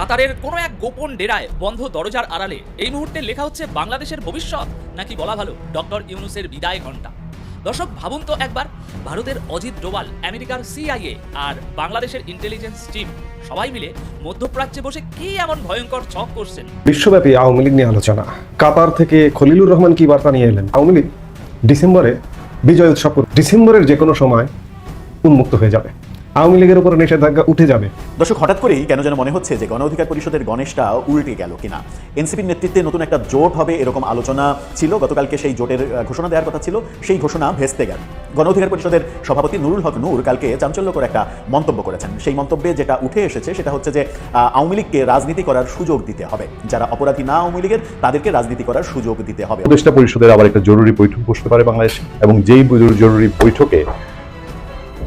কাতারের কোনো এক গোপন ডেরায় বন্ধ দরজার আড়ালে। এই মুহূর্তে লেখা হচ্ছে, বাংলাদেশের ভবিষ্যৎ? নাকি বলা ভালো, ডক্টর ইউনুসের বিদায় ঘণ্টা। দর্শক, ভাবুন তো একবার, ভারতের অজিত ডোভাল, আমেরিকার সিআইএ আর বাংলাদেশের ইন্টেলিজেন্স টিম সবাই মিলে মধ্যপ্রাচ্যে বসে কি এমন ভয়ঙ্কর ছক করছেন? বিশ্বব্যাপী আওয়ামী লীগ নিয়ে আলোচনা। কাতার থেকে খলিলুর রহমান কি বার্তা নিয়ে এলেন? আওয়ামী লীগ ডিসেম্বরে বিজয় উৎসব, ডিসেম্বরের যে কোনো সময় উন্মুক্ত হয়ে যাবে। আওয়ামী লীগের উপরে নিষেধাজ্ঞা উঠে যাবে। দর্শক হঠাৎ করেই কেন যেন মনে হচ্ছে যে গণ অধিকার পরিষদের গণেশটা উল্টে গেল কিনা? এনসিপির নেতৃত্বে নতুন একটা জোট হবে এরকম আলোচনা ছিল। গতকালকে সেই জোটের ঘোষণা দেওয়ার কথা ছিল। সেই ঘোষণা ভেস্তে গেল। গণ অধিকার পরিষদের সভাপতি নুরুল হক নূর কালকে চাঞ্চল্যকর একটা মন্তব্য করেছেন। সেই মন্তব্যে যেটা উঠে এসেছে সেটা হচ্ছে যে আওয়ামী লীগকে রাজনীতি করার সুযোগ দিতে হবে। যারা অপরাধী না আওয়ামী লীগের তাদেরকে রাজনীতি করার সুযোগ দিতে হবে। উপদেষ্টা পরিষদের আবার একটা জরুরি বৈঠক বসতে পারে বাংলাদেশ এবং যেই জরুরি বৈঠকে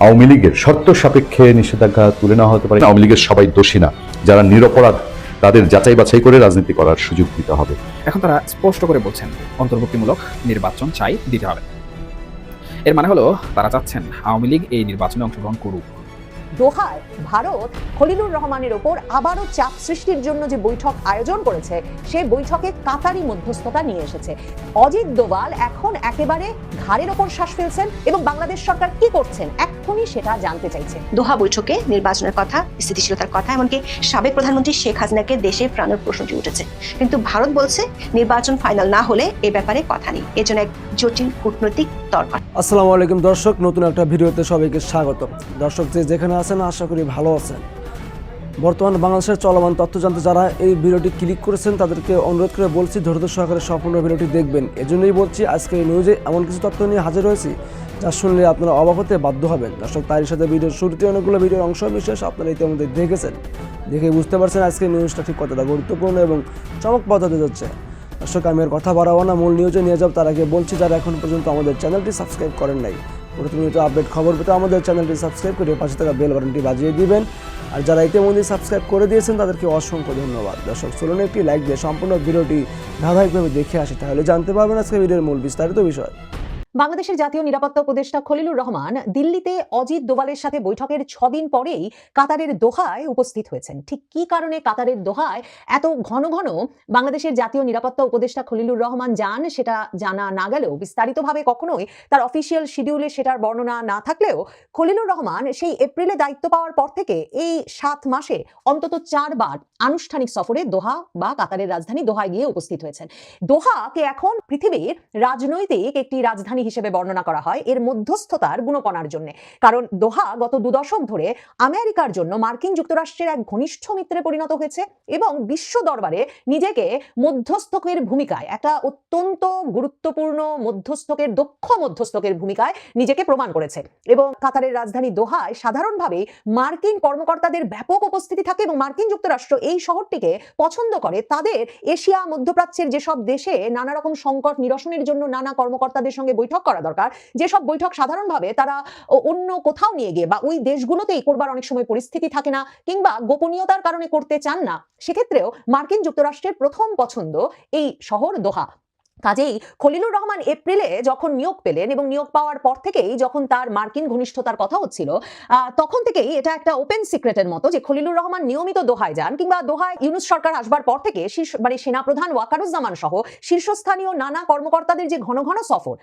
আওয়ামী লীগের শর্ত সাপেক্ষে নিষেধাজ্ঞা তুলে নেওয়া হতে পারে। আওয়ামী লীগের সবাই দোষী না। যারা নিরপরাধ তাদের যাচাই বাছাই করে রাজনীতি করার সুযোগ দিতে হবে। এখন তারা স্পষ্ট করে বলছেন অন্তর্ভুক্তিমূলক নির্বাচন চাই দিতে হবে। এর মানে হলো তারা চাচ্ছেন আওয়ামী লীগ এই নির্বাচনে অংশগ্রহণ করুক। দোহায় ভারত খলিলুর রহমানের ওপর আবারও চাপ সৃষ্টির জন্য যে বৈঠক আয়োজন করেছে সেই বৈঠকে কাতারি মধ্যস্থতা নিয়ে এসেছে। অজিত দোভাল এখন একেবারে ঘাড়ের ওপর শ্বাস ফেলছেন এবং বাংলাদেশ সরকার কি করছেন? এক্ষুনি সেটা জানতে চাইছে। দোহা বৈঠকে নির্বাচনের কথা স্থিতিশীলতার কথা এমনকি সাবেক প্রধানমন্ত্রী শেখ হাসিনাকে দেশে প্রাণের প্রশ্নটি উঠেছে। কিন্তু ভারত বলছে নির্বাচন ফাইনাল না হলে এ ব্যাপারে কথা নেই। এজন্য এক জটিল কূটনৈতিক তর্ক আসসালামু আলাইকুম দর্শক নতুন একটা ভিডিওতে সবাইকে স্বাগত দর্শক যে যেখানে আছেন আশা করি ভালো আছেন। বর্তমান বাংলাদেশের চলমান তথ্য জানতে যারা এই ভিডিওটি ক্লিক করেছেন, তাদেরকে অনুরোধ করে বলছি, ধৈর্য সহকারে সম্পূর্ণ ভিডিওটি দেখবেন। এজন্যই বলছি, আজকের এই নিউজে এমন কিছু তথ্য নিয়ে হাজির হয়েছি, যা শুনলে আপনারা অবাক হতে বাধ্য হবেন। দর্শক, তারই সাথে ভিডিওর শুরুতে অনেকগুলো ভিডিওর অংশ বিশেষ আপনারা ইতিমধ্যে দেখেছেন। দেখে বুঝতে পারছেন আজকের নিউজটা ঠিক কতটা গুরুত্বপূর্ণ এবং চমকপ্রদ হতে যাচ্ছে। দর্শক, আমি আর কথা বাড়াবো না, মূল নিউজে নিয়ে যাব। তার আগে বলছি, যারা এখন পর্যন্ত আমাদের চ্যানেলটি সাবস্ক্রাইব করেন নাই, প্রতিনিয়ত আপডেট খবর পেতে আমাদের চ্যানেলটি সাবস্ক্রাইব করে পাশে থাকা বেল বাটনটি বাজিয়ে দিবেন। আর যারা ইতিমধ্যে সাবস্ক্রাইব করে দিয়েছেন, তাদেরকে অসংখ্য ধন্যবাদ। দর্শক, চলুন একটি লাইক দিয়ে সম্পূর্ণ ভিডিওটি ধারাবাহিকভাবে দেখে আসি, তাহলে জানতে পারবেন আজকে ভিডিওর মূল বিস্তারিত বিষয়। বাংলাদেশের জাতীয় নিরাপত্তা উপদেষ্টা খলিলুর রহমান দিল্লিতে অজিত দোভালের সাথে বৈঠকের ছদিন পরেই কাতারের দোহায় উপস্থিত হয়েছেন। ঠিক কি কারণে কাতারের দোহায় এত ঘন ঘন বাংলাদেশের জাতীয় নিরাপত্তা উপদেষ্টা খলিলুর রহমান যান সেটা জানা না গেলেও বিস্তারিতভাবে কখনোই তার অফিসিয়াল শিডিউলে সেটার বর্ণনা না থাকলেও খলিলুর রহমান সেই এপ্রিলে দায়িত্ব পাওয়ার পর থেকে এই সাত মাসে অন্তত চারবার আনুষ্ঠানিক সফরে দোহা বা কাতারের রাজধানী দোহায় গিয়ে উপস্থিত হয়েছেন। দোহাকে এখন পৃথিবীর রাজনৈতিক একটি রাজধানী হিসেবে বর্ণনা করা হয় এর মধ্যস্থতার গুণপনার জন্য। কারণ দোহা গত দুদশক ধরে আমেরিকার জন্য মার্কিন যুক্তরাষ্ট্রের এক ঘনিষ্ঠ মিত্রে পরিণত হয়েছে এবং বিশ্ব দরবারে নিজেকে মধ্যস্থকের ভূমিকায়, একটা অত্যন্ত গুরুত্বপূর্ণ মধ্যস্থকের, দক্ষ মধ্যস্থকের ভূমিকায় নিজেকে প্রমাণ করেছে। এবং কাতারের রাজধানী দোহায় সাধারণভাবেই মার্কিন কর্মকর্তাদের ব্যাপক উপস্থিতি থাকে এবং মার্কিন যুক্তরাষ্ট্র এই শহরটিকে পছন্দ করে। তাদের এশিয়া মধ্যপ্রাচ্যের যেসব দেশে নানা রকম সংকট নিরসনের জন্য নানা কর্মকর্তাদের সঙ্গে বৈঠক করা দরকার। যেসব বৈঠক সাধারণভাবে তারা অন্য কোথাও নিয়ে গিয়ে বা ওই দেশগুলোতেই করবার অনেক সময় পরিস্থিতি থাকে না কিংবা গোপনীয়তার কারণে করতে চান না, সেক্ষেত্রেও মার্কিন যুক্তরাষ্ট্রের প্রথম পছন্দ এই শহর দোহা। কাজেই খলিলুর রহমান এপ্রিলে যখন নিয়োগ পেলেন এবং নিয়োগ পাওয়ার পর থেকেই যখন তার মার্কিন ঘনিষ্ঠতার কথা হচ্ছিল তখন থেকেই এটা একটা ওপেন সিক্রেটের মতো যে খলিলুর রহমান নিয়মিত দোহায় যান কিংবা দোহায় ইউনুস সরকার আসবার পর থেকে মানে সেনাপ্রধান ওয়াকারুজ্জামান সহ শীর্ষস্থানীয় নানা কর্মকর্তাদের যে ঘন ঘন সফর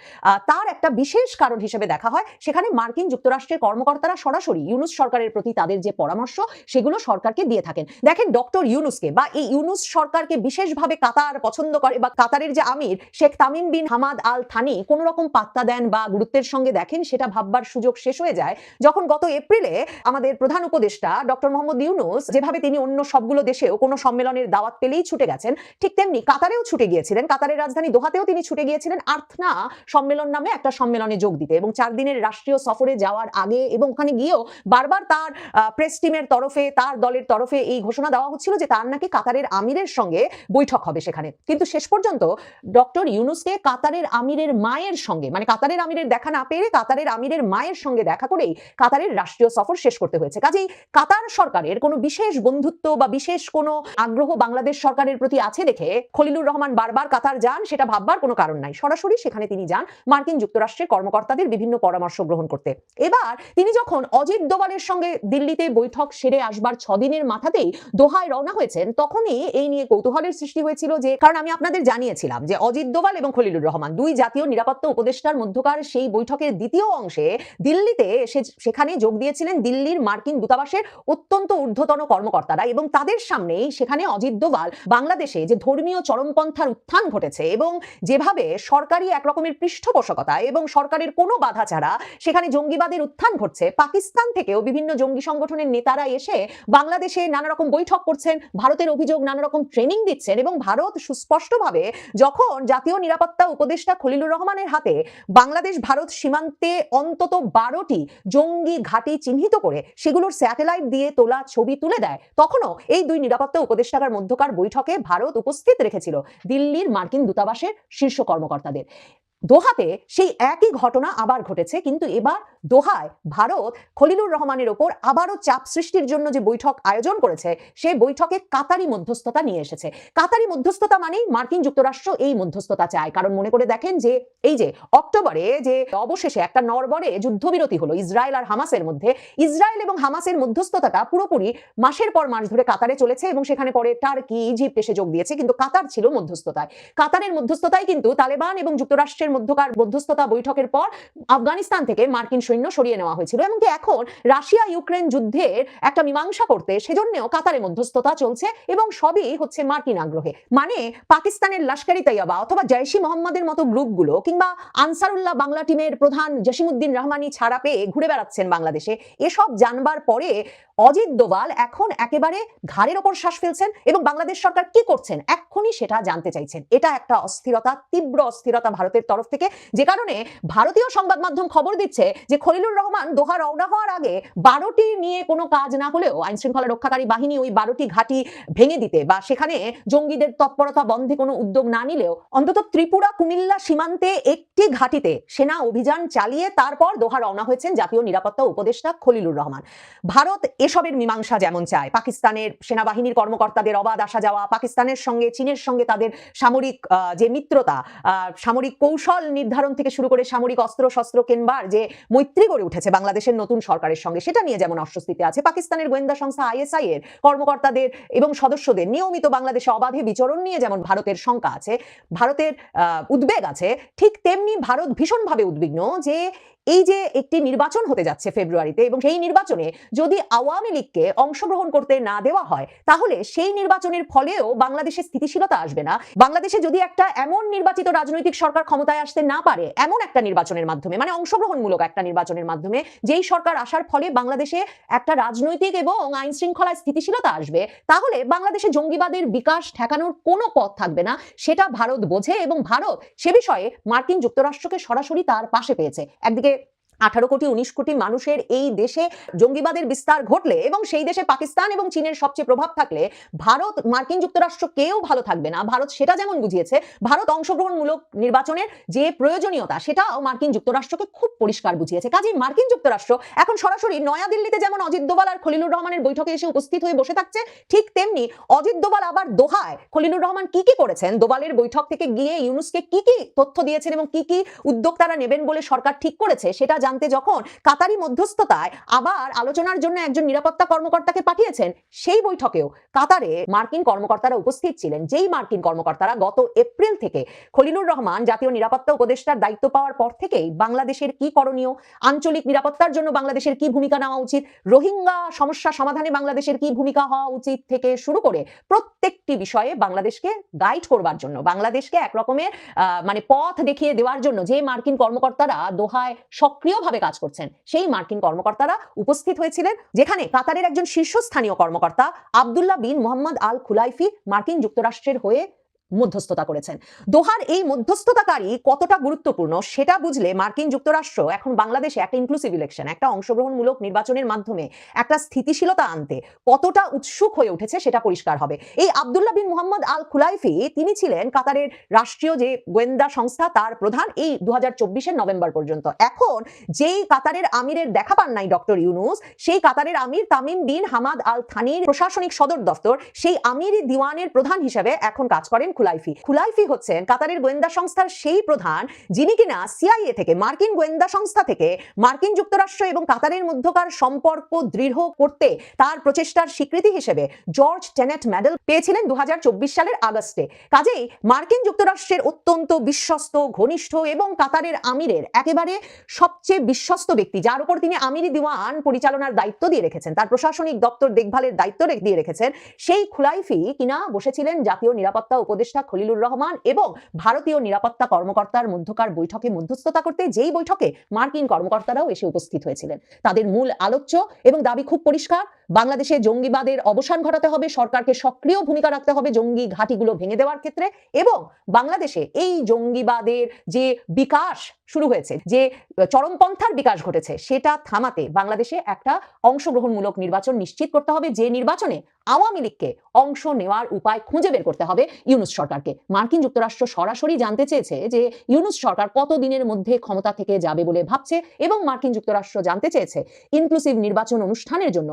তার একটা বিশেষ কারণ হিসেবে দেখা হয়। সেখানে মার্কিন যুক্তরাষ্ট্রের কর্মকর্তারা সরাসরি ইউনুস সরকারের প্রতি তাদের যে পরামর্শ, সেগুলো সরকারকে দিয়ে থাকেন। দেখেন ডক্টর ইউনুসকে বা এই ইউনুস সরকারকে বিশেষভাবে কাতার পছন্দ করে বা কাতারের যে আমির Sheikh Tamim bin Hamad Al Thani কোনো রকম পাত্তা দেন বা গুরুত্বের সঙ্গে দেখেন, সেটা ভাববার সুযোগ শেষ হয়ে যায়। যখন গত এপ্রিলে আমাদের প্রধান উপদেষ্টা ডক্টর মোহাম্মদ ইউনুস যেভাবে তিনি অন্য সবগুলো দেশেও কোনো সম্মেলনের দাওয়াত পেলেই ছুটে গেছেন, ঠিক তেমনি কাতারেও ছুটে গিয়েছিলেন। কাতারের রাজধানী দোহাতেও তিনি ছুটে গিয়েছিলেন আর্থনা সম্মেলন নামে একটা সম্মেলনে যোগ দিতে এবং চার দিনের রাষ্ট্রীয় সফরে যাওয়ার আগে এবং ওখানে গিয়েও বারবার তার প্রেস টিমের তরফে, তার দলের তরফে এই ঘোষণা দেওয়া হচ্ছিল যে তার নাকি কাতারের আমিরের সঙ্গে বৈঠক হবে সেখানে। কিন্তু শেষ পর্যন্ত ডক্টর ডক্টর ইউনুসকে কাতারের আমিরের মায়ের সঙ্গে মানে কাতারের আমিরের দেখা না পেরে কাতারের আমিরের মায়ের সঙ্গে দেখা করেই কাতারের রাষ্ট্রীয় সফর শেষ করতে হয়েছে। কাজেই কাতার সরকারের কোনো বিশেষ বন্ধুত্ব বা বিশেষ কোনো আগ্রহ বাংলাদেশ সরকারের প্রতি আছে দেখে খলিলুর রহমান বারবার কাতার যান, সেটা ভাববার কোনো কারণ নাই। সরাসরি সেখানে তিনি যান মার্কিন যুক্তরাষ্ট্রের কর্মকর্তাদের বিভিন্ন পরামর্শ গ্রহণ করতে। এবার তিনি যখন অজিত দোভালের সঙ্গে দিল্লিতে বৈঠক সেরে আসবার ছদিনের মাথাতেই দোহায় রওনা হয়েছেন, তখনই এই নিয়ে কৌতূহলের সৃষ্টি হয়েছিল যে, কারণ আমি আপনাদের জানিয়েছিলাম যে অজিত দোভাল এবং খলিলুর রহমান। দুই জাতীয় নিরাপত্তা উপদেষ্টার মধ্যকার সেই বৈঠকের দ্বিতীয় অংশে দিল্লিতে এসে সেখানে যোগ দিয়েছিলেন দিল্লির মার্কিন দূতাবাসের অত্যন্ত ঊর্ধ্বতন কর্মকর্তারা এবং তাদের সামনেই সেখানে অজিত দোভাল বাংলাদেশে যে ধর্মীয় চরমপন্থার উত্থান ঘটেছে এবং যেভাবে সরকারি এক রকমের পৃষ্ঠপোষকতা এবং সরকারের কোনো বাধা ছাড়া সেখানে জঙ্গিবাদের উত্থান ঘটছে, পাকিস্তান থেকেও বিভিন্ন জঙ্গি সংগঠনের নেতারা এসে বাংলাদেশে নানা রকম বৈঠক করছেন, ভারতের অভিযোগ নানা রকম ট্রেনিং দিচ্ছেন এবং ভারত সুস্পষ্টভাবে যখন জাতীয় নিরাপত্তা উপদেষ্টা খলিলুর রহমানের হাতে বাংলাদেশ ভারত সীমান্তে অন্তত বারোটি জঙ্গি ঘাঁটি চিহ্নিত করে সেগুলোর স্যাটেলাইট দিয়ে তোলা ছবি তুলে দেয়। তখনও এই দুই নিরাপত্তা উপদেষ্টাকার মধ্যকার বৈঠকে ভারত উপস্থিত রেখেছিল দিল্লির মার্কিন দূতাবাসের শীর্ষ কর্মকর্তাদের। দোহাতে সেই একই ঘটনা আবার ঘটেছে, কিন্তু এবার দোহায় ভারত খলিলুর রহমানের ওপর আবারও চাপ সৃষ্টির জন্য যে বৈঠক আয়োজন করেছে সেই বৈঠকে কাতারি মধ্যস্থতা নিয়ে এসেছে। কাতারি মধ্যস্থতা মানেই মার্কিন যুক্তরাষ্ট্র এই মধ্যস্থতা চায়। কারণ মনে করে দেখেন যে, এই যে অক্টোবরে যে অবশেষে একটা নরবরে যুদ্ধবিরতি হলো ইসরায়েল আর হামাসের মধ্যে। ইসরায়েল এবং হামাসের মধ্যস্থতাটা পুরোপুরি মাসের পর মাস ধরে কাতারে চলেছে এবং সেখানে পরে টার্কি, ইজিপ্ট এসে যোগ দিয়েছে। কিন্তু কাতার ছিল মধ্যস্থতায়। কাতারের মধ্যস্থতায় কিন্তু তালেবান এবং যুক্তরাষ্ট্রের মধ্যকার মধ্যস্থতা বৈঠকের পর আফগানিস্তান থেকে মার্কিন সৈন্য সরিয়ে নেওয়া হয়েছিল, এমনকি এখন রাশিয়া ইউক্রেন যুদ্ধের একটা মীমাংসা করতে সেজন্যও কাতারে মধ্যস্থতা চলছে এবং সবই হচ্ছে মার্কিন আগ্রহে। মানে পাকিস্তানের লস্করি তৈয়বা অথবা জৈশি মোহাম্মদের মতো গ্রুপগুলো কিংবা আনসারুল্লাহ বাংলা টিমের প্রধান জসিমুদ্দিন রহমানি ছাড়া পেয়ে ঘুরে বেড়াচ্ছেন বাংলাদেশে। এসব জানবার পরে অজিত দোভাল এখন একেবারে ঘাড়ের ওপর শ্বাস ফেলছেন এবং বাংলাদেশ সরকার কি করছেন এক্ষুনি সেটা জানতে চাইছেন। এটা একটা অস্থিরতা, তীব্র অস্থিরতা ভারতের তরফ থেকে। যে কারণে ভারতীয় সংবাদ মাধ্যম খবর দিচ্ছে যে খলিলুর রহমান দোহা রওনা হওয়ার আগে বারোটি নিয়ে কোনো কাজ না হলেও আইন শৃঙ্খলা রক্ষাকারী বাহিনী ওই বারোটি ঘাঁটি ভেঙে দিতে বা সেখানে জঙ্গিদের তৎপরতা বন্ধে কোনো উদ্যোগ না নিলেও অন্তত ত্রিপুরা, কুমিল্লা সীমান্তে একটি ঘাঁটিতে সেনা অভিযান চালিয়ে তারপর দোহা রওনা হয়েছেন জাতীয় নিরাপত্তা উপদেষ্টা খলিলুর রহমান। ভারত এসবের মীমাংসা যেমন চায়, পাকিস্তানের সেনাবাহিনীর কর্মকর্তাদের অবাধ আসা যাওয়া, পাকিস্তানের সঙ্গে, চীনের সঙ্গে তাদের সামরিক যে মিত্রতা সামরিক কৌশল নির্ধারণ থেকে শুরু করে সামরিক অস্ত্র শস্ত্র কেনবার যে মৈত্রী গড়ে উঠেছে বাংলাদেশের নতুন সরকারের সঙ্গে। সেটা নিয়ে যেমন অস্বস্তিতে আছে পাকিস্তানের গোয়েন্দা সংস্থা আইএসআই এর কর্মকর্তাদের এবং সদস্যদের। নিয়মিত বাংলাদেশে অবাধে বিচরণ নিয়ে যেমন ভারতের শঙ্কা আছে, ভারতের উদ্বেগ আছে, ঠিক তেমনি ভারত ভীষণভাবে উদ্বিগ্ন যে এই যে একটি নির্বাচন হতে যাচ্ছে ফেব্রুয়ারিতে এবং সেই নির্বাচনে যদি আওয়ামী লীগকে অংশগ্রহণ করতে না দেওয়া হয়, তাহলে সেই নির্বাচনের ফলেও বাংলাদেশে স্থিতিশীলতা আসবে না। বাংলাদেশে যদি একটা এমন নির্বাচিত রাজনৈতিক সরকার ক্ষমতায় আসতে না পারে, এমন একটা নির্বাচনের মাধ্যমে মানে অংশগ্রহণমূলক একটা নির্বাচনের মাধ্যমে, যেই সরকার আসার ফলে বাংলাদেশে একটা রাজনৈতিক এবং আইন শৃঙ্খলায় স্থিতিশীলতা আসবে, তাহলে বাংলাদেশে জঙ্গিবাদের বিকাশ ঠেকানোর কোনো পথ থাকবে না। সেটা ভারত বোঝে এবং ভারত সে বিষয়ে মার্কিন যুক্তরাষ্ট্রকে সরাসরি তার পাশে পেয়েছে। একদিকে আঠারো কোটি, উনিশ কোটি মানুষের এই দেশে জঙ্গিবাদের বিস্তার ঘটলে এবং সেই দেশে পাকিস্তান এবং চীনের সবচেয়ে প্রভাব থাকলে ভারত, মার্কিন যুক্তরাষ্ট্র কেউ ভালো থাকবে না। ভারত সেটা যেমন বুঝিয়েছে, ভারত অংশগ্রহণমূলক নির্বাচনের যে প্রয়োজনীয়তা সেটাও মার্কিন যুক্তরাষ্ট্রকে খুব পরিষ্কার বুঝিয়েছে। কাজেই মার্কিন যুক্তরাষ্ট্র এখন সরাসরি নয়াদিল্লিতে যেমন অজিত দোভাল আর খলিলুর রহমানের বৈঠকে এসে উপস্থিত হয়ে বসে থাকছে, ঠিক তেমনি অজিত দোভাল আবার দোহায় খলিলুর রহমান কি কি করেছেন, দোভালের বৈঠক থেকে গিয়ে ইউনুসকে কি কি তথ্য দিয়েছেন এবং কি কি উদ্যোগ তারা নেবেন বলে সরকার ঠিক করেছে, সেটা জানতে যখন কাতারি মধ্যস্থতায় আবার আলোচনার জন্য একজন নিরাপত্তা কর্মকর্তাকে পাঠিয়েছেন, সেই বৈঠকেও কাতারে মার্কিন কর্মকর্তারা উপস্থিত ছিলেন। যেই মার্কিন কর্মকর্তারা গত এপ্রিল থেকে খলিলুর রহমান, জাতীয় নিরাপত্তা উপদেষ্টার দায়িত্ব পাওয়ার পর থেকেই বাংলাদেশের কি করণীয়, আঞ্চলিক নিরাপত্তার জন্য বাংলাদেশের কি ভূমিকা নেওয়া উচিত, রোহিঙ্গা সমস্যা সমাধানে বাংলাদেশের কি ভূমিকা হওয়া উচিত থেকে শুরু করে প্রত্যেকটি বিষয়ে বাংলাদেশকে গাইড করবার জন্য, বাংলাদেশকে এক রকমের মানে পথ দেখিয়ে দেওয়ার জন্য যে মার্কিন কর্মকর্তারা দোহায় সক্রিয়ভাবে কাজ করছেন। সেই মার্কিন কর্মকর্তারা উপস্থিত হয়েছিলেন, যেখানে কাতারের একজন শীর্ষস্থানীয় কর্মকর্তা আবদুল্লাহ বিন মোহাম্মদ আল খুলাইফি মার্কিন যুক্তরাষ্ট্রের হয়ে মধ্যস্থতা করেছেন। দোহার এই মধ্যস্থতাকারী কতটা গুরুত্বপূর্ণ সেটা বুঝলে মার্কিন যুক্তরাষ্ট্র এখন বাংলাদেশে একটা ইনক্লুসিভ ইলেকশন একটা অংশগ্রহণমূলক নির্বাচনের মাধ্যমে একটা স্থিতিশীলতা আনতে কতটা উৎসুক হয়ে উঠেছে সেটা পরিষ্কার হবে। এই আবদুল্লাহ বিন মোহাম্মদ আল খুলাইফি তিনি ছিলেন কাতারের রাষ্ট্রীয় যে গোয়েন্দা সংস্থা তার প্রধান এই দু হাজার নভেম্বর পর্যন্ত। এখন যেই কাতারের আমিরের দেখা পান নাই ডক্টর ইউনুস, সেই কাতারের আমির তামিম বিন হামাদ আল থানির প্রশাসনিক সদর দফতর, সেই আমির দিওয়ানের প্রধান হিসেবে এখন কাজ করেন খুলাইফি। খুলাইফি হচ্ছেন কাতারের গোয়েন্দা সংস্থার সেই প্রধান, যিনি কিনা সিআইএ থেকে, মার্কিন গোয়েন্দা সংস্থা থেকে মার্কিন যুক্তরাষ্ট্র এবং কাতারের মধ্যকার সম্পর্ক দৃঢ় করতে তার প্রচেষ্টার স্বীকৃতি হিসেবে জর্জ টেনেট মেডেল পেয়েছিলেন দু সালের আগস্টে। কাজেই মার্কিন যুক্তরাষ্ট্রের অত্যন্ত বিশ্বস্ত, ঘনিষ্ঠ এবং কাতারের আমিরের একেবারে সবচেয়ে বিশ্বস্ত ব্যক্তি, যার উপর তিনি আমিরি দিওয়ান পরিচালনার দায়িত্ব দিয়ে রেখেছেন, তার প্রশাসনিক দপ্তর দেখভালের দায়িত্ব দিয়ে রেখেছেন, সেই খুলাইফি কিনা বসেছিলেন জাতীয় নিরাপত্তা উপদেষ্টা খলিলুর রহমান এবং ভারতীয় নিরাপত্তা কর্মকর্তার মধ্যকার বৈঠকে মধ্যস্থতা করতে যেই বৈঠকে মার্কিন কর্মকর্তারাও এসে উপস্থিত হয়েছিলেন। তাদের মূল আলোচ্য এবং দাবি খুব পরিষ্কার বাংলাদেশে জঙ্গিবাদের অবসান ঘটাতে হবে, সরকারকে সক্রিয় ভূমিকা রাখতে হবে জঙ্গি ঘাঁটিগুলো ভেঙে দেওয়ার ক্ষেত্রে এবং বাংলাদেশে এই জঙ্গিবাদের যে বিকাশ শুরু হয়েছে, যে চরমপন্থার বিকাশ ঘটেছে, সেটা থামাতে বাংলাদেশে একটা অংশগ্রহণমূলক নির্বাচন নিশ্চিত করতে হবে, যে নির্বাচনে আওয়ামী লীগকে অংশ নেওয়ার উপায় খুঁজে বের করতে হবে ইউনুস সরকারকে। মার্কিন যুক্তরাষ্ট্র সরাসরি জানতে চেয়েছে যে ইউনুস সরকার কত দিনের মধ্যে ক্ষমতা থেকে যাবে বলে ভাবছে এবং মার্কিন যুক্তরাষ্ট্র জানতে চেয়েছে, ইনক্লুসিভ নির্বাচন অনুষ্ঠানের জন্য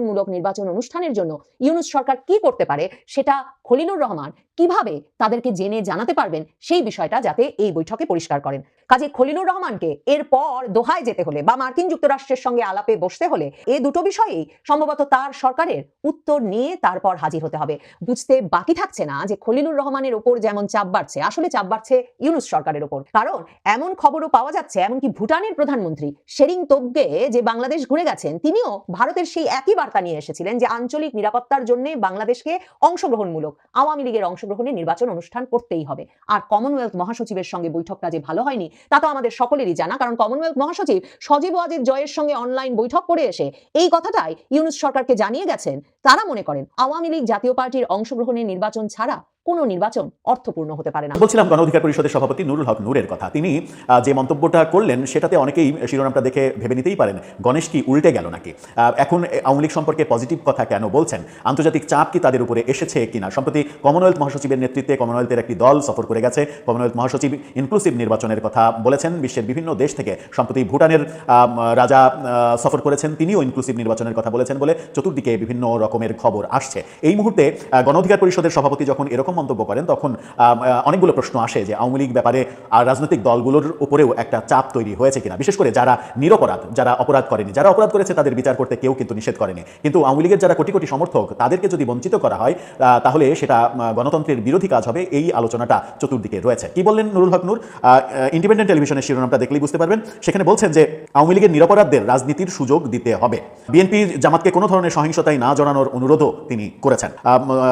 অংশগ্রহণমূলক নির্বাচন অনুষ্ঠানের জন্য ইউনুস সরকার কি করতে পারে সেটা খলিলুর রহমান কীভাবে তাদেরকে জেনে জানাতে পারবেন সেই বিষয়টা যাতে এই বৈঠকে পরিষ্কার করেন। কাজে খলিলুর রহমানকে এরপর দোহায় যেতে হলে বা মার্কিন যুক্তরাষ্ট্রের সঙ্গে আলাপে বসতে হলে এ দুটো বিষয়েই সম্ভবত তার সরকারের উত্তর নিয়ে তারপর হাজির হতে হবে। বুঝতে বাকি থাকছে না যে খলিলুর রহমানের ওপর যেমন চাপ বাড়ছে, আসলে চাপ বাড়ছে ইউনুস সরকারের ওপর। কারণ এমন খবরও পাওয়া যাচ্ছে, এমনকি ভুটানের প্রধানমন্ত্রী শেরিং তোবগে যে বাংলাদেশ ঘুরে গেছেন, তিনিও ভারতের সেই একই বার্তা নিয়ে এসেছিলেন যে আঞ্চলিক নিরাপত্তার জন্য বাংলাদেশকে অংশগ্রহণমূলক, আওয়ামী লীগের অংশগ্রহণে নির্বাচন অনুষ্ঠান করতেই হবে। আর কমনওয়েলথ মহাসচিবের সঙ্গে বৈঠকটা যে ভালো হয়নি, তা তো আমাদের সকলেরই জানা, কারণ কমনওয়েলথ মহাসচিব সজীব ওয়াজেদ জয়ের সঙ্গে অনলাইন বৈঠক করে এসে এই কথাটাই ইউনুস সরকারকে জানিয়ে গেছেন। তারা মনে করেন, আওয়ামী লীগ জাতীয় পার্টির অংশগ্রহণের নির্বাচন ছাড়া কোনো নির্বাচন অর্থপূর্ণ হতে পারে না। বলছিলাম গণ অধিকার পরিষদের সভাপতি নুরুল হক নূরের কথা। তিনি যে মন্তব্যটা করলেন সেটাতে অনেকেই শিরোনামটা দেখে ভেবে নিতেই পারেন গণেশ কি উল্টে গেল নাকি? এখন আওয়ামী লীগ সম্পর্কে পজিটিভ কথা কেন বলছেন? আন্তর্জাতিক চাপ কি তাদের উপরে এসেছে কিনা? সম্প্রতি কমনওয়েলথ মহাসচিবের নেতৃত্বে কমনওয়েলথের একটি দল সফর করে গেছে। কমনওয়েলথ মহাসচিব ইনক্লুসিভ নির্বাচনের কথা বলেছেন। বিশ্বের বিভিন্ন দেশ থেকে সম্প্রতি ভুটানের রাজা সফর করেছেন। তিনিও ইনক্লুসিভ নির্বাচনের কথা বলেছেন বলে চতুর্দিকে বিভিন্ন রকমের খবর আসছে। এই মুহূর্তে আহ, গণ অধিকার পরিষদের সভাপতি যখন এরকম মন্তব্য করেন, তখন অনেকগুলো প্রশ্ন আসে যে আওয়ামী লীগ ব্যাপারে রাজনৈতিক দলগুলোর উপরেও একটা চাপ তৈরি হয়েছে কিনা। বিশেষ করে যারা নিরপরাধ, যারা অপরাধ করেনি। যারা অপরাধ করেছে, তাদের বিচার করতে কেউ কিন্তু নিষেধ করেনি। কিন্তু আওয়ামী লীগের যারা কোটি কোটি সমর্থক, তাদেরকে যদি বঞ্চিত করা হয় তাহলে সেটা গণতন্ত্রের বিরোধী কাজ হবে। এই আলোচনাটা চতুর্দিকে রয়েছে। কি বললেন নুরুল হক নূর? ইন্ডিপেন্ডেন্ট টেলিভিশনের শিরোনামটা দেখলেই বুঝতে পারবেন। সেখানে বলছেন যে আওয়ামী লীগের নিরপরাধদের রাজনীতির সুযোগ দিতে হবে। বিএনপি জামাতকে কোনো ধরনের সহিংসতায় না জড়ানোর অনুরোধও তিনি করেছেন।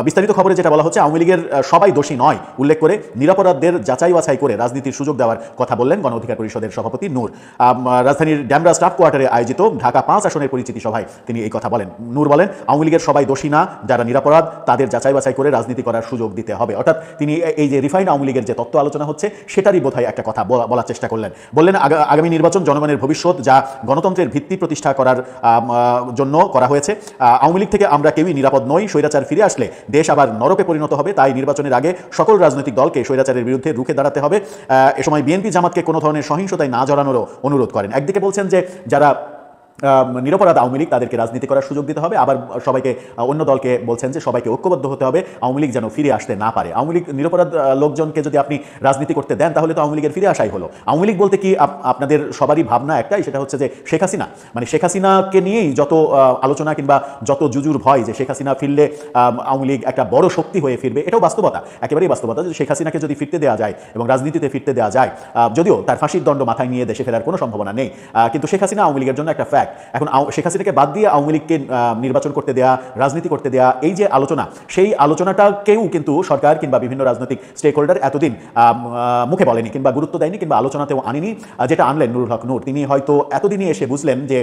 বিস্তারিত খবরে যেটা বলা হচ্ছে, আওয়ামী লীগের সবাই দোষী নয়, উল্লেখ করে নিরাপরাধদের যাচাই বাছাই করে রাজনীতির সুযোগ দেওয়ার কথা বললেন গণ অধিকার পরিষদের সভাপতি নূর। রাজধানীর ড্যামরা স্টাফ কোয়ার্টারে আয়োজিত ঢাকা পাঁচ আসনের পরিচিতি সভায় তিনি এই কথা বলেন। নূর বলেন, আওয়ামী লীগের সবাই দোষী না, যারা নিরাপরাধ তাদের যাচাই বাছাই করে রাজনীতি করার সুযোগ দিতে হবে। অর্থাৎ তিনি এই যে রিফাইন আওয়ামী লীগের যে তত্ত্ব আলোচনা হচ্ছে, সেটারই বোধহয় একটা কথা বলার চেষ্টা করলেন। বললেন আগামী নির্বাচন জনগণের ভবিষ্যৎ যা গণতন্ত্রের ভিত্তি প্রতিষ্ঠা করার জন্য করা হয়েছে আওয়ামী লীগ থেকে আমরা কেউই নিরাপদ নই, স্বৈরাচার ফিরে আসলে দেশ আবার নরকে পরিণত হবে, তাই নির্বাচনের আগে সকল রাজনৈতিক দলকে স্বৈরাচারের বিরুদ্ধে রুখে দাঁড়াতে হবে। এ সময় বিএনপি জামাতকে কোনো ধরনের সহিংসতায় না জড়ানোরও অনুরোধ করেন। একদিকে বলছেন যে যারা নিরপরাধ আওয়ামী লীগ তাদেরকে রাজনীতি করার সুযোগ দিতে হবে। আবার সবাইকে অন্য দলকে বলছেন যে সবাইকে ঐক্যবদ্ধ হতে হবে। আওয়ামী লীগ যেন ফিরে আসতে না পারে। আওয়ামী লীগ নিরপরাধ লোকজনকে যদি আপনি রাজনীতি করতে দেন, তাহলে তো আওয়ামী লীগের ফিরে আসাই হলো। আওয়ামী লীগ বলতে কি আপনাদের সবারই ভাবনা একটাই, সেটা হচ্ছে যে শেখ হাসিনা। মানে শেখ হাসিনাকে নিয়েই যত আলোচনা কিংবা যত জুজুর ভয় যে শেখ হাসিনা ফিরলে আওয়ামী লীগ একটা বড় শক্তি হয়ে ফিরবে, এটাও বাস্তবতা। একেবারেই বাস্তবতা যে শেখ হাসিনাকে যদি ফিরতে দেওয়া যায় এবং রাজনীতিতে ফিরতে দেওয়া যায় যদিও তার ফাঁসির দণ্ড মাথায় নিয়ে দেশে ফেরার কোনো সম্ভাবনা নেই। কিন্তু শেখ হাসিনা আওয়ামী লীগের জন্য একটা ফ্যাক্ট এখন আও- শেখ হাসিনাকে বাদ দিয়ে আওয়ামী লীগকে নির্বাচন করতে দেয়া, রাজনীতি করতে দেয়া, এই যে আলোচনা, সেই আলোচনাটাকেও কিন্তু সরকার কিংবা বিভিন্ন রাজনৈতিক স্টেক হোল্ডার এতদিন মুখে বলেনি কিংবা গুরুত্ব দেয়নি কিংবা আলোচনাতেও আনেনি যেটা আনলেন নুরুল হক নূর। তিনি হয়তো এতদিনই এসে বুঝলেন যে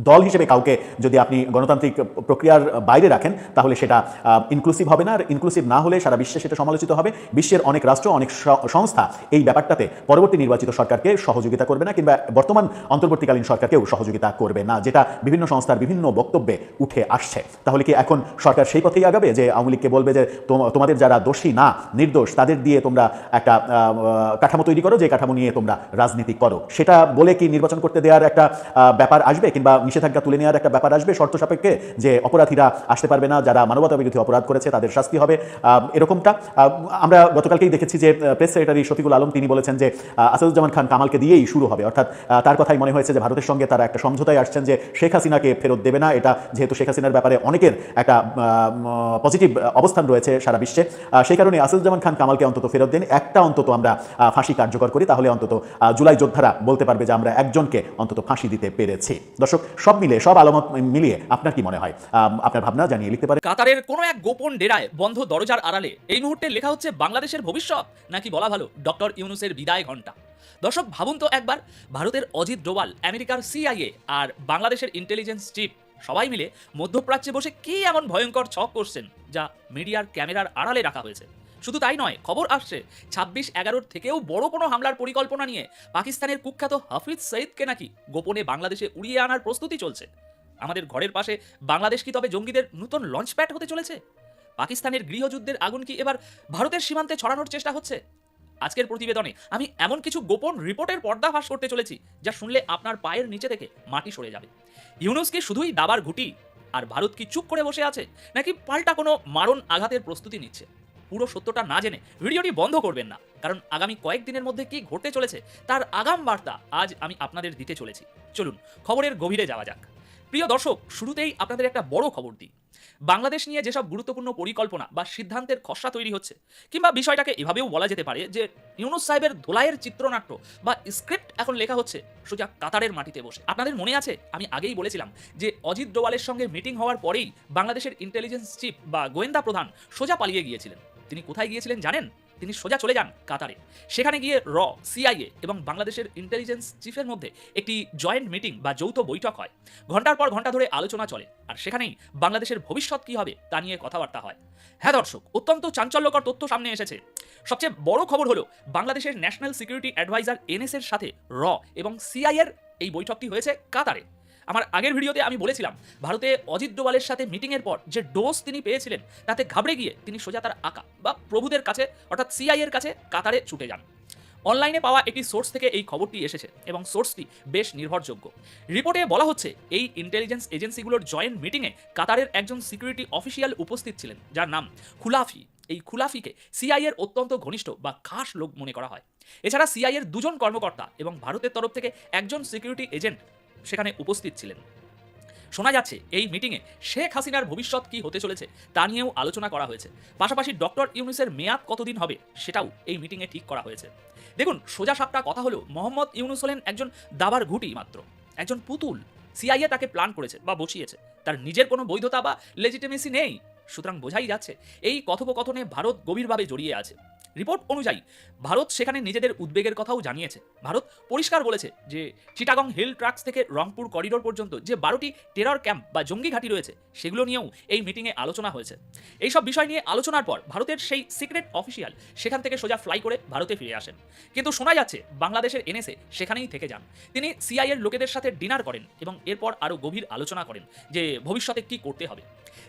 দল হিসেবে কাউকে যদি আপনি গণতান্ত্রিক প্রক্রিয়ার বাইরে রাখেন, তাহলে সেটা ইনক্লুসিভ হবে না। আর ইনক্লুসিভ না হলে সারা বিশ্বে সেটা সমালোচিত হবে। বিশ্বের অনেক রাষ্ট্র, অনেক সংস্থা এই ব্যাপারটাতে পরবর্তী নির্বাচিত সরকারকে সহযোগিতা করবে না, কিংবা বর্তমান অন্তর্বর্তীকালীন সরকারকেও সহযোগিতা করবে না, যেটা বিভিন্ন সংস্থার বিভিন্ন বক্তব্যে উঠে আসছে। তাহলে কি এখন সরকার সেই পথেই আগাবে যে আওয়ামী লীগকে বলবে যে তোম- তোমাদের যারা দোষী, না, নির্দোষ, তাদের দিয়ে তোমরা একটা কাঠামো তৈরি করো, যে কাঠামো নিয়ে তোমরা রাজনীতি করো। সেটা বলে কি নির্বাচন করতে দেওয়ার একটা ব্যাপার আসবে, কিংবা নিষেধাজ্ঞা তুলে নেওয়ার একটা ব্যাপার আসবে শর্ত সাপেক্ষে যে অপরাধীরা আসতে পারবে না, যারা মানবতা বিরোধী অপরাধ করেছে, তাদের শাস্তি হবে। এরকমটা আমরা গতকালকেই দেখেছি যে প্রেস সেক্রেটারি শফিকুল আলম তিনি বলেছেন যে আসাদুজ্জামান খান কামালকে দিয়েই শুরু হবে। অর্থাৎ তার কথাই মনে হয়েছে যে, ভারতের সঙ্গে তারা একটা সমঝোতায় আসছেন যে, শেখ হাসিনাকে ফেরত দেবে না। এটা যেহেতু শেখ হাসিনার ব্যাপারে অনেকের একটা পজিটিভ অবস্থান রয়েছে সারা বিশ্বে। সেই কারণে আসাদুজ্জামান খান কামালকে অন্তত ফেরত দেন। একটা অন্তত আমরা ফাঁসি কার্যকর করি, তাহলে অন্তত জুলাই যোদ্ধারা বলতে পারবে যে, আমরা একজনকে অন্তত ফাঁসি দিতে পেরেছি। দর্শক সব মিলে, সব আলামত মিলিয়ে আপনার কি মনে হয়? আপনার ভাবনা জানিয়ে লিখতে পারেন। কাতারের কোনো এক গোপন ডেরায় বন্ধ দরজার আড়ালে এই মুহূর্তে লেখা হচ্ছে, বাংলাদেশের ভবিষ্যৎ নাকি বলা ভালো, ডক্টর ইউনুসের বিদায় ঘণ্টা দর্শক, ভাবুন তো একবার, ভারতের অজিত ডোভাল, আমেরিকার সিআইএ আর বাংলাদেশের ইন্টেলিজেন্স চিফ সবাই মিলে মধ্যপ্রাচ্যে বসে কি এমন ভয়ঙ্কর ছক করছেন, যা মিডিয়ার ক্যামেরার আড়ালে রাখা হয়েছে? শুধু তাই নয়, খবর আসছে। ছাব্বিশ এগারোর থেকেও বড় কোনো হামলার পরিকল্পনা নিয়ে পাকিস্তানের কুখ্যাত হাফিজ সঈদকে নাকি গোপনে বাংলাদেশে উড়িয়ে আনার প্রস্তুতি চলছে। আমাদের ঘরের পাশে বাংলাদেশ কি তবে জঙ্গিদের নতুন লঞ্চ প্যাড হতে চলেছে? পাকিস্তানের গৃহযুদ্ধের আগুন কি এবার ভারতের সীমান্তে ছড়ানোর চেষ্টা হচ্ছে? আজকের প্রতিবেদনে আমি এমন কিছু গোপন রিপোর্টের পর্দাফাশ করতে চলেছি, যা শুনলে আপনার পায়ের নিচে থেকে মাটি সরে যাবে। ইউনুস কি শুধুই দাবার ঘুটি? আর ভারত কি চুপ করে বসে আছে? নাকি পাল্টা কোনো মারণ আঘাতের প্রস্তুতি নিচ্ছে? পুরো সত্যটা না জেনে ভিডিওটি বন্ধ করবেন না। কারণ আগামী কয়েকদিনের মধ্যে কি ঘটতে চলেছে তার আগাম বার্তা আজ আমি আপনাদের দিতে চলেছি। চলুন, খবরের গভীরে যাওয়া যাক। প্রিয় দর্শক, শুরুতেই আপনাদের একটা বড় খবর দিই। বাংলাদেশ নিয়ে যেসব গুরুত্বপূর্ণ পরিকল্পনা বা সিদ্ধান্তের খসড়া তৈরি হচ্ছে, কিংবা বিষয়টাকে এভাবেও বলা যেতে পারে যে ইউনুস সাহেবের ধোলাইয়ের চিত্রনাট্য বা স্ক্রিপ্ট এখন লেখা হচ্ছে সোজা কাতারের মাটিতে বসে। আপনাদের মনে আছে? আমি আগেই বলেছিলাম যে অজিত ডোভালের সঙ্গে মিটিং হওয়ার পরেই বাংলাদেশের ইন্টেলিজেন্স চিফ বা গোয়েন্দা প্রধান সোজা পালিয়ে গিয়েছিলেন। তিনি কোথায় গিয়েছিলেন জানেন? তিনি সোজা চলে যান কাতারে। সেখানে গিয়ে র, সিআইএ এবং বাংলাদেশের ইন্টেলিজেন্স চিফের মধ্যে একটি জয়েন্ট মিটিং বা যৌথ বৈঠক হয়। ঘণ্টার পর ঘণ্টা ধরে আলোচনা চলে আর সেখানেই বাংলাদেশের ভবিষ্যৎ কি হবে তা নিয়ে কথাবার্তা হয়। হ্যাঁ দর্শক, অত্যন্ত চাঞ্চল্যকর তথ্য সামনে এসেছে। সবচেয়ে বড় খবর হলো বাংলাদেশের ন্যাশনাল সিকিউরিটি অ্যাডভাইজার এনএস এর সাথে র এবং সিআইএর এই বৈঠকটি হয়েছে কাতারে। আমার আগের ভিডিওতে আমি বলেছিলাম, ভারতে অজিত ডোভালের সাথে মিটিংয়ের পর যে ডোজ তিনি পেয়েছিলেন, তাতে ঘাবড়ে গিয়ে তিনি সোজা তার আঁকা বা প্রভুদের কাছে, অর্থাৎ সিআই এর কাছে কাতারে ছুটে যান। অনলাইনে পাওয়া একটি সোর্স থেকে এই খবরটি এসেছে এবং সোর্সটি বেশ নির্ভরযোগ্য। রিপোর্টে বলা হচ্ছে, এই ইন্টেলিজেন্স এজেন্সিগুলোর জয়েন্ট মিটিংয়ে কাতারের একজন সিকিউরিটি অফিসিয়াল উপস্থিত ছিলেন, যার নাম খুলাফি। এই খুলাফিকে সিআই এর অত্যন্ত ঘনিষ্ঠ বা খাস লোক মনে করা হয়। এছাড়া সিআই এর দুজন কর্মকর্তা এবং ভারতের তরফ থেকে একজন সিকিউরিটি এজেন্ট সেখানে উপস্থিত ছিলেন। শোনা যাচ্ছে, এই মিটিংয়ে শেখ হাসিনার ভবিষ্যৎ কি হতে চলেছে তা নিয়েও আলোচনা করা হয়েছে। পাশাপাশি ডক্টর ইউনুসের মেয়াদ কতদিন হবে সেটাও এই মিটিংয়ে ঠিক করা হয়েছে। দেখুন, সোজা সাপটা কথা হলো, মোহাম্মদ ইউনুস হলেন একজন দাবার ঘুটি মাত্র। একজন পুতুল। সিআইএ তাকে প্ল্যান করেছে বা বসিয়েছে। তার নিজের কোনো বৈধতা বা লেজিটিমেসি নেই। সুতরাং বোঝাই যাচ্ছে, এই কথোপকথনে ভারত গভীরভাবে জড়িয়ে আছে। রিপোর্ট অনুযায়ী ভারত সেখানে নিজেদের উদ্বেগের কথাও জানিয়েছে। ভারত পরিষ্কার বলেছে যে চিটাগং হিল ট্রাক্স থেকে রংপুর করিডোর পর্যন্ত যে বারোটি টেরর ক্যাম্প বা জঙ্গি ঘাঁটি রয়েছে, সেগুলো নিয়েও এই মিটিংয়ে আলোচনা হয়েছে। এইসব বিষয় নিয়ে আলোচনার পর ভারতের সেই সিক্রেট অফিসিয়াল সেখান থেকে সোজা ফ্লাই করে ভারতে ফিরে আসেন। কিন্তু শোনা যাচ্ছে বাংলাদেশের এনএসএ সেখানেই থেকে যান। তিনি সিআইয়ের লোকেদের সাথে ডিনার করেন এবং এরপর আরও গভীর আলোচনা করেন যে ভবিষ্যতে কি করতে হবে।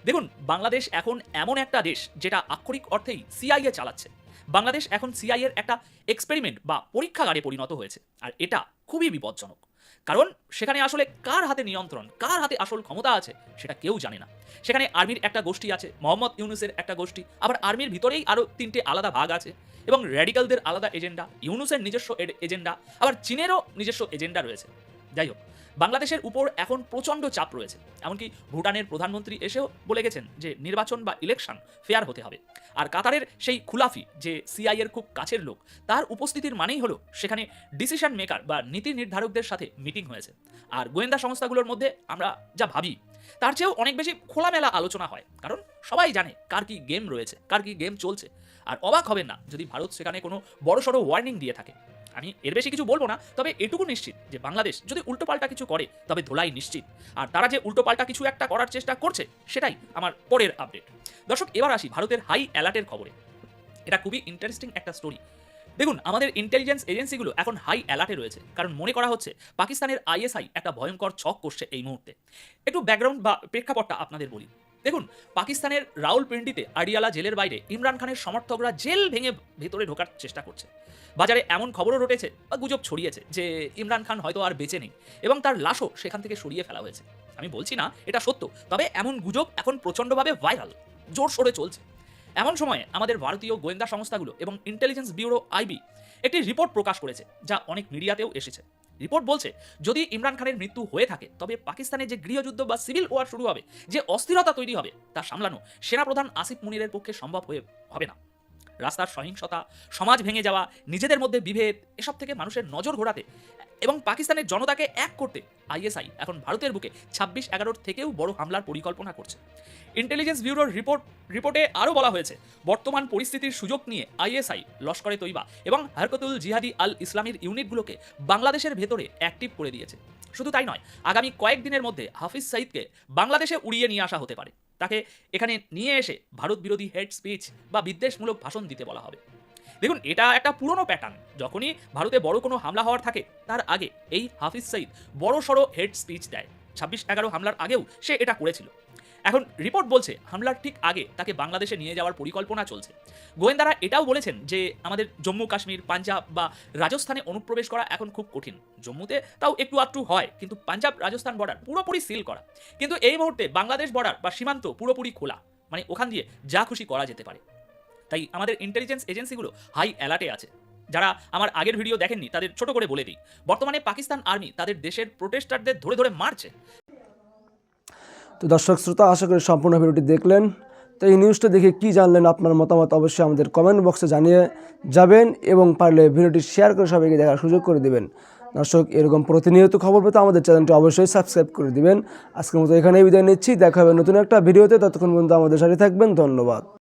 দেখুন, বাংলাদেশ এখন এমন একটা দেশ যেটা আক্ষরিক অর্থেই সিআইএ চালাচ্ছে। বাংলাদেশ এখন সিআই এর একটা এক্সপেরিমেন্ট বা পরীক্ষাগারে পরিণত হয়েছে। আর এটা খুবই বিপজ্জনক। কারণ সেখানে আসলে কার হাতে নিয়ন্ত্রণ, কার হাতে আসল ক্ষমতা আছে সেটা কেউ জানে না। সেখানে আর্মির একটা গোষ্ঠী আছে, মোহাম্মদ ইউনুসের একটা গোষ্ঠী, আবার আর্মির ভিতরেই আরও তিনটে আলাদা ভাগ আছে এবং র্যাডিক্যালদের আলাদা এজেন্ডা ইউনুসের নিজস্ব এজেন্ডা আবার চীনেরও নিজস্ব এজেন্ডা রয়েছে। যাই হোক বাংলাদেশের উপর এখন প্রচণ্ড চাপ রয়েছে। এমনকি ভুটানের প্রধানমন্ত্রী এসেও বলে গেছেন যে নির্বাচন বা ইলেকশন ফেয়ার হতে হবে। আর কাতারের সেই খুলাফি, যে সিআই এর খুব কাছের লোক, তার উপস্থিতির মানেই হলো সেখানে ডিসিশন মেকার বা নীতি নির্ধারকদের সাথে মিটিং হয়েছে। আর গোয়েন্দা সংস্থাগুলোর মধ্যে আমরা যা ভাবি, তার চেয়েও অনেক বেশি খোলামেলা আলোচনা হয়। কারণ সবাই জানে কার কি গেম রয়েছে, কার কি গেম চলছে। আর অবাক হবেন না যদি ভারত সেখানে কোনো বড়সড় ওয়ার্নিং দিয়ে থাকে। আমি এর বেশি কিছু বলব না, তবে এটুকু নিশ্চিত যে বাংলাদেশ যদি উল্টোপাল্টা কিছু করে, তবে ধোলাই নিশ্চিত। আর তারা যে উল্টোপাল্টা কিছু একটা করার চেষ্টা করছে, সেটাই আমার পরের আপডেট দর্শক, এবার আসি ভারতের হাই অ্যালার্টের খবরে। এটা খুবই ইন্টারেস্টিং একটা স্টোরি দেখুন, আমাদের ইন্টেলিজেন্স এজেন্সিগুলো এখন হাই অ্যালার্টে রয়েছে, কারণ মনে করা হচ্ছে পাকিস্তানের আইএসআই একটা ভয়ঙ্কর ছক করছে এই মুহূর্তে। একটু ব্যাকগ্রাউন্ড বা প্রেক্ষাপটটা আপনাদের বলি। দেখুন, পাকিস্তানের রাউলপিন্ডিতে আডিয়ালা জেলের বাইরে ইমরান খানের সমর্থকরা জেল ভেঙে ভেতরে ঢোকার চেষ্টা করছে। বাজারে এমন খবরও রটেছে বা গুজব ছড়িয়েছে যে ইমরান খান হয়তো আর বেঁচে নেই এবং তার লাশও সেখান থেকে সরিয়ে ফেলা হয়েছে। আমি বলছি না, এটা সত্য, তবে এমন গুজব এখন প্রচণ্ডভাবে ভাইরাল, জোর সোরে চলছে। এমন সময়ে আমাদের ভারতীয় গোয়েন্দা সংস্থাগুলো এবং ইন্টেলিজেন্স ব্যুরো আইবি একটি রিপোর্ট প্রকাশ করেছে, যা অনেক মিডিয়াতেও এসেছে। রিপোর্ট বলছে, যদি ইমরান খানের মৃত্যু হয়ে থাকে, তবে পাকিস্তানে যে গৃহযুদ্ধ বা সিভিল ওয়ার শুরু হবে, যে অস্থিরতা তৈরি হবে, তা সামলানো সেনাপ্রধান আসিফ মুনিরের পক্ষে সম্ভব হয়ে, হবে না। রাস্তার সহিংসতা, সমাজ ভেঙে যাওয়া, নিজেদের মধ্যে বিভেদ, এসব থেকে মানুষের নজর ঘোরাতে এবং পাকিস্তানের জনতাকে এক করতে আইএসআই এখন ভারতের বুকে ছাব্বিশ এগারোর থেকেও বড় হামলার পরিকল্পনা করছে। ইন্টেলিজেন্স ব্যুরোর রিপোর্ট রিপোর্টে আরও বলা হয়েছে, বর্তমান পরিস্থিতির সুযোগ নিয়ে আইএসআই লস্করে তৈবা এবং হারকতুল জিহাদি আল ইসলামীর ইউনিটগুলোকে বাংলাদেশের ভেতরে অ্যাক্টিভ করে দিয়েছে। শুধু তাই নয়, আগামী কয়েকদিনের মধ্যে হাফিজ সাইদকে বাংলাদেশে উড়িয়ে নিয়ে আসা হতে পারে। তাকে এখানে নিয়ে এসে ভারত বিরোধী হেড স্পিচ বা বিদ্বেষমূলক ভাষণ দিতে বলা হবে। দেখুন, এটা একটা পুরনো প্যাটার্ন যখনই ভারতে বড় কোনো হামলা হওয়ার থাকে, তার আগে এই হাফিজ সঈদ বড় সড়ো হেড স্পিচ দেয়। ছাব্বিশ এগারো হামলার আগেও সে এটা করেছিল। এখন রিপোর্ট বলছে, হামলার ঠিক আগে তাকে বাংলাদেশে নিয়ে যাওয়ার পরিকল্পনা চলছে। গোয়েন্দারা এটাও বলেছেন যে, আমাদের জম্মু কাশ্মীর, পাঞ্জাব বা রাজস্থানে অনুপ্রবেশ করা এখন খুব কঠিন। জম্মুতে তাও একটু আধটু হয়, কিন্তু পাঞ্জাব, রাজস্থান বর্ডার পুরোপুরি সিল করা। কিন্তু এই মুহূর্তে বাংলাদেশ বর্ডার বা সীমান্ত পুরোপুরি খোলা। মানে ওখান দিয়ে যা খুশি করা যেতে পারে। তাই আমাদের ইন্টেলিজেন্স এজেন্সিগুলো হাই অ্যালার্টে আছে। যারা আমার আগের ভিডিও দেখেননি, তাদের ছোট করে বলে দিই। বর্তমানে পাকিস্তান আর্মি তাদের দেশের প্রোটেস্টারদের ধরে ধরে মারছে। তো দর্শক, শ্রোতা, আশা করি সম্পূর্ণ ভিডিওটি দেখলেন। তো এই নিউজটা দেখে কি জানলেন আপনার মতামত অবশ্যই আমাদের কমেন্ট বক্সে জানিয়ে যাবেন এবং পারলে ভিডিওটি শেয়ার করে সবাইকে দেখার সুযোগ করে দিবেন। দর্শক, এরকম প্রতিনিয়ত খবর পেতে আমাদের চ্যানেলটি অবশ্যই সাবস্ক্রাইব করে দিবেন। আজকের মতো এখানেই বিদায় নিচ্ছি। দেখা হবে নতুন একটা ভিডিওতে ততক্ষণ পর্যন্ত আমাদের সাথে থাকবেন। ধন্যবাদ।